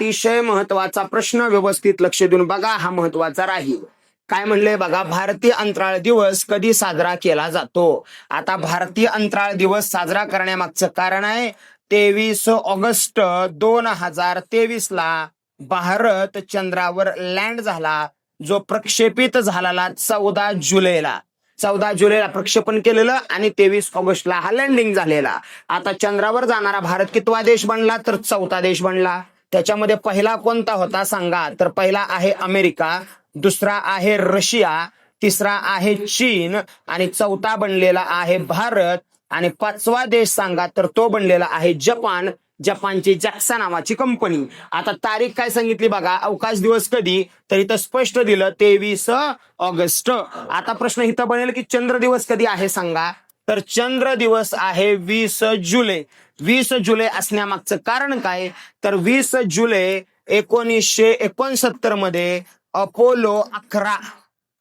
अतिशय महत्त्वाचा प्रश्न व्यवस्थित लक्ष देऊन बघा हा महत्त्वाचा राहील. काय म्हणलंय बघा भारतीय अंतराळ दिवस कधी साजरा केला जातो? आता भारतीय अंतराळ दिवस साजरा करण्यामागचं कारण आहे तेवीस ऑगस्ट दोन हजार तेवीस ला भारत चंद्रावर लँड झाला जो प्रक्षेपित झालेला चौदा जुलैला. चौदा जुलैला प्रक्षेपण केलेलं आणि तेवीस ऑगस्टला हा लँडिंग झालेला. आता चंद्रावर जाणारा भारत कितवा देश बनला? तर चौथा देश बनला. त्याच्यामध्ये पहिला कोणता होता सांगा. तर पहिला आहे अमेरिका दुसरा आहे रशिया तिसरा आहे चीन आणि चौथा बनलेला आहे भारत आणि पाचवा देश सांगा तर तो बनलेला आहे जपान जपानची जॅक्सा नावाची कंपनी. आता तारीख काय सांगितली बघा अवकाश दिवस कधी? तर इथं स्पष्ट दिलं तेवीस ऑगस्ट. आता प्रश्न इथं बनेल की चंद्र दिवस कधी आहे सांगा? तर चंद्र दिवस आहे वीस जुलै. वीस जुलै असण्यामागचं कारण काय? तर वीस जुलै एकोणीसशे एकोणसत्तरमध्ये अपोलो अकरा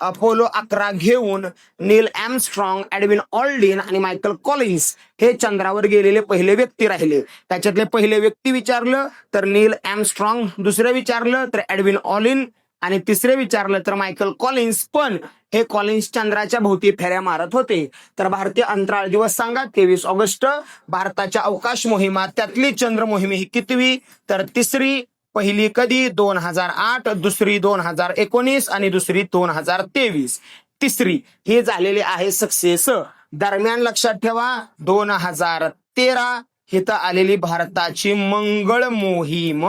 अपोलो अकरा घेऊन नील ॲमस्ट्रॉंग ॲडविन ऑल्डिन आणि मायकल कॉलिन्स हे चंद्रावर गेलेले पहिले व्यक्ती राहिले. त्याच्यातले पहिले व्यक्ती विचारलं तर नील ॲमस्ट्रॉंग दुसरं विचारलं तर ॲडविन ऑलिन आणि तिसरे विचारलं तर मायकल कॉलिन्स पण हे कॉलिन्स चंद्राच्या भोवती फेऱ्या मारत होते. तर भारतीय अंतराळ दिवस सांगा तेवीस ऑगस्ट भारताच्या अवकाश मोहिमा त्यातली चंद्र मोहिमे ही कितवी? तर तिसरी पहिली कधी? दोन हजार आठ दुसरी दोन हजार एकोणीस आणि दुसरी दोन हजार तेवीस. तिसरी हे झालेले आहे सक्सेस. दरम्यान लक्षात ठेवा दोन हजार तेरा इथं आलेली भारताची मंगळ मोहीम.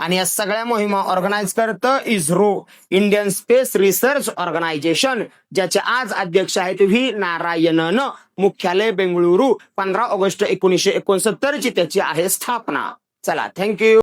आणि या सगळ्या मोहिमा ऑर्गनाईज करतं ISRO Indian space research organisation ज्याचे आज अध्यक्ष आहेत व्ही. नारायणन. मुख्यालय बेंगळुरू पंधरा ऑगस्ट एकोणीसशे एकोणसत्तर ची त्याची आहे स्थापना. चला थँक्यू